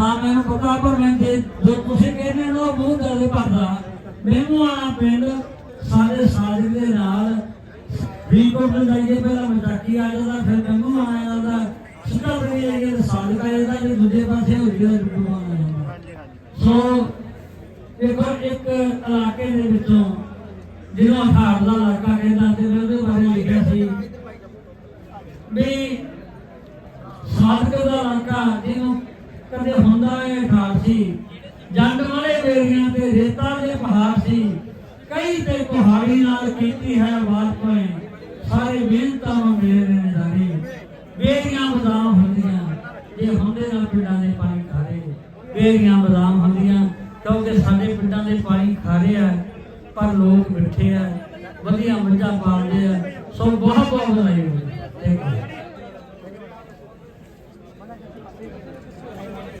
ਹਾਂ, ਮੈਨੂੰ ਪਤਾ, ਪਰ ਮੈਂ ਜੋ ਤੁਸੀਂ ਕਹਿੰਦੇ ਹੋ ਉਹ ਮੂੰਹ ਭਰਦਾ। ਮੈਨੂੰ ਆਣਾ ਪਿੰਡ ਸਾਰੇ ਸਾਜ ਦੇ ਨਾਲ ਫਰੀਦਕੋਟ ਨੂੰ ਜਾਈਏ ਪਹਿਲਾਂ ਮਟਾਕੀ ਆ ਜਾਂਦਾ, ਫਿਰ ਮੈਨੂੰ ਆਇਆ ਜਾਂਦਾ। ਸਿੱਧਾ ਬਣੀ ਜਾਈਏ ਤੇ ਸਾਜ ਕਾ ਜਾਂਦਾ, ਜੇ ਦੂਜੇ ਪਾਸੇ ਹੋ ਗਿਆ ਰੁਕੂ ਆਣਾ ਜਾਂਦਾ। ਸੋ, ਦੇਖੋ, ਇੱਕ ਇਲਾਕੇ ਦੇ ਵਿੱਚੋਂ ਜਿਹਨੂੰ ਅਖਾੜ ਦਾ ਇਲਾਕਾ ਕਹਿੰਦਾ ਤੇ ਉਹਦੇ ਬਾਰੇ ਲਿਖਿਆ ਸੀ ਵੀ ਸਾਧਕ ਦਾ ਇਲਾਕਾ ਜਿਹਨੂੰ ਕਦੇ ਹੁੰਦਾ ਏ ਠਾਠ ਸੀ। ਜੰਡ ਵਾਲੇ ਬੇਰੀਆਂ ਤੇ ਰੇਤਾ ਦੇ ਪਹਾੜ ਸੀ। ਕਈ ਤੇ ਕੁਹਾੜੀ ਨਾਲ ਕੀਤੀ ਹੈ ਬਾਤ ਪਏ ਸਾਰੇ ਬੇਨਤਾਂ ਮੇਰੇ ਨੇ ਬੇਰੀਆਂ ਬਦਾਮ ਹੁੰਦੀਆਂ, ਜੇ ਹੁੰਦੇ ਨਾਲ ਪਿੰਡਾਂ ਦੇ ਪਾਣੀ ਖਾਰੇ। ਬੇਰੀਆਂ ਬਦਾਮ ਹੁੰਦੀਆਂ, ਕਿਉਂਕਿ ਸਾਡੇ ਪਿੰਡਾਂ ਦੇ ਪਾਣੀ ਖਾਰੇ ਆ, ਪਰ ਲੋਕ ਮਿੱਠੇ ਆ, ਵਧੀਆ ਮੱਝਾਂ ਪਾਲਦੇ ਆ। ਸੋ ਬਹੁਤ ਬਹੁਤ ਵਧਾਈ ਹੋਵੇ। Thank you